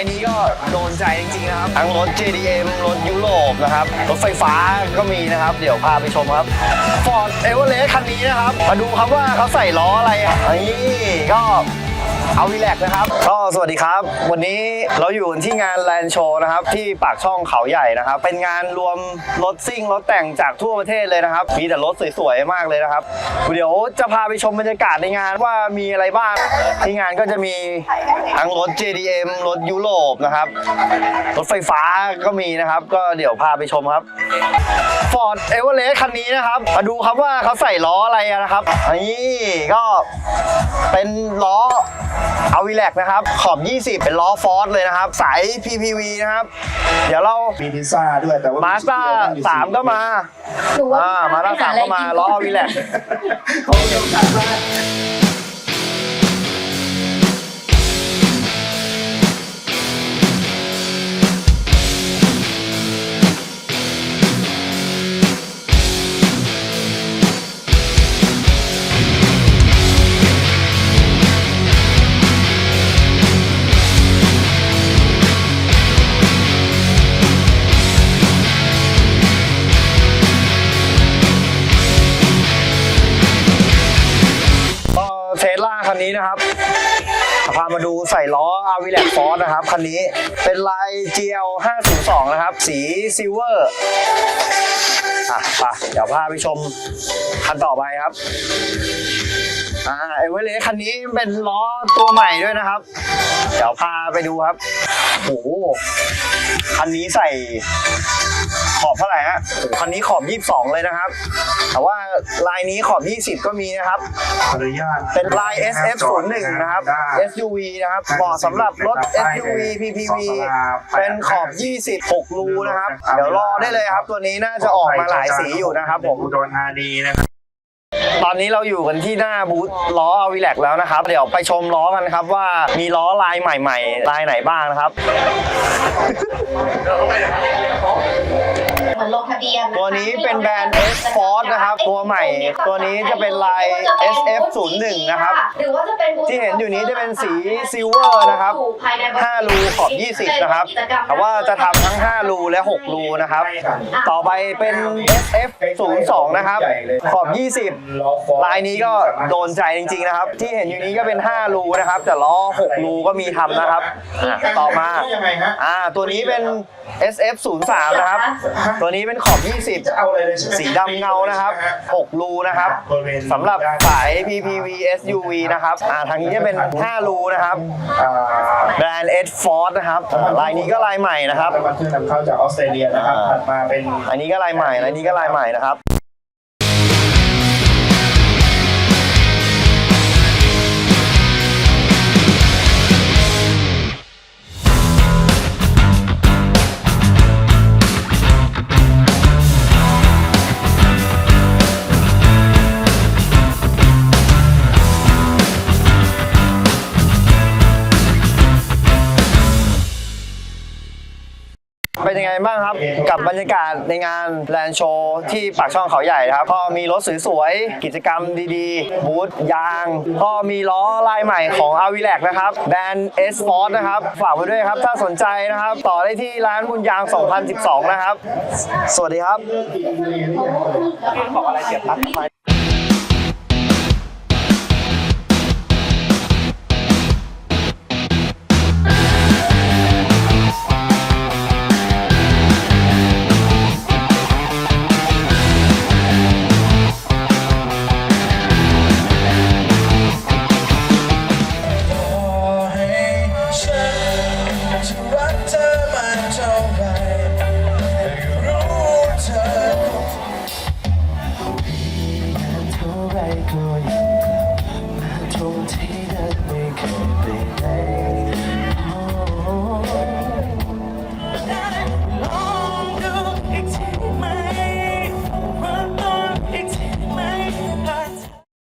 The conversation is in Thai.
ายนี้ก็โดนใจจริงๆนะครับ ทั้งรถ JDM รถยุโรปนะครับ รถไฟฟ้าก็มีนะครับ เดี๋ยวพาไปชมครับ Ford Everest คันนี้นะครับ มาดูครับว่าเขาใส่ล้ออะไรอะนี่ก็ เอาวีแลกนะครับ ก็สวัสดีครับ วันนี้เราอยู่ที่งานแลนโชนะครับ ที่ปากช่องเขาใหญ่นะครับ เป็นงานรวมรถซิ่งรถแต่งจากทั่วประเทศเลยนะครับ มีแต่รถสวยๆมากเลยนะครับ เดี๋ยวจะพาไปชมบรรยากาศในงานว่ามีอะไรบ้างที่งานก็จะมีทั้งรถ JDM รถยุโรปนะครับ รถไฟฟ้าก็มีนะครับ ก็เดี๋ยวพาไปชมครับ Ford Everest คันนี้นะครับ มาดูครับว่าเขาใส่ล้ออะไรนะครับนี่ก็เป็นล้อ เอาวีแลกนะครับ ขอบ 20 เป็นล้อฟอร์ดเลยนะครับ สาย PPV นะครับ เดี๋ยวเรามีพิซซ่าด้วยแต่ว่ามาสมาด้าสามก็มาหนูว่าอ่ามาด้าสามก็มาล้อเอาวีแลกเขาเดียวกันมากก็ พามาดูใส่ล้ออาวิแลกฟอสนะครับ คันนี้เป็นลาย GL 502นะครับ สีซิลเวอร์อะไปเดี๋ยวพาไปชมคันต่อไปครับ อ่าเอเวอเรสต์คันนี้เป็นล้อตัวใหม่ด้วยนะครับ เดี๋ยวพาไปดูครับโอ้โหคันนี้ใส่ขอบเท่าไหร่ฮะโอ้โหคันนี้ขอบ 22 เลยนะครับ แต่ว่าลายนี้ขอบ 20 ก็มีนะครับ ขออนุญาตเป็นลาย SF01 นะครับ SUV นะครับเหมาะสำหรับรถ SUV PPV เป็นขอบ 26 รูนะครับ เดี๋ยวรอได้เลยครับ ตัวนี้น่าจะออกมาหลายสีอยู่นะครับผม อุดรธานีนะครับ ตอนนี้เราอยู่กันที่หน้าบูธล้ออวิแลกแล้วนะครับ เดี๋ยวไปชมล้อกันครับว่ามีล้อลายใหม่ ๆ ลายไหนบ้างนะครับ เหมือนลงทะเบียนตัวนี้เป็นแบรนด์ S Force นะครับ ตัวใหม่ ตัวนี้จะเป็นลาย SF01 นะครับ หรือว่าจะเป็นที่เห็นอยู่นี้จะเป็นสีซิลเวอร์นะครับ 5 รูขอบ 20 นะครับ แต่ว่าจะทำทั้ง 5 รูและ 6 รูนะครับ ต่อไปเป็น SF02 นะครับ ขอบ 20 ลายนี้ก็โดนใจจริงๆนะครับ ที่เห็นอยู่นี้ก็เป็น 5 รูนะครับ แต่ล้อ 6 รูก็มีทำนะครับอะต่อมายังไงฮะอ่า ตัวนี้เป็น SF03 นะครับตัวนี้เป็นขอบจะเอาอะไรเลยใช่ไหม20สีดำเงานะครับ 6 รูนะครับบริเวณสำหรับสาย PPV SUV นะครับอ่าทางนี้จะเป็น 5 รูนะครับอ่าแบรนด์ S Force นะครับอ่าลายนี้ก็ลายใหม่นะครับน้ำมันเครื่องนำเข้าจากออสเตรเลียนะครับอ่าถัดมาเป็น อันนี้ก็ลายใหม่ลายนี้ก็ลายใหม่นะครับ เป็นยังไงบ้างครับ กับบรรยากาศในงานแลนโชว์ที่ปากช่องเขาใหญ่นะครับก็มีรถสวยๆกิจกรรมดีๆ บูธยาง ก็มีล้อลายใหม่ของ a v i l a c นะครับ แบรนด์ S Force นะครับ ฝากไว้ด้วยครับ ถ้าสนใจนะครับ ต่อได้ที่ร้านบุญยาง 2012 นะครับ สวัสดีครับ บอกอะไรเสียบปลั๊กไฟ like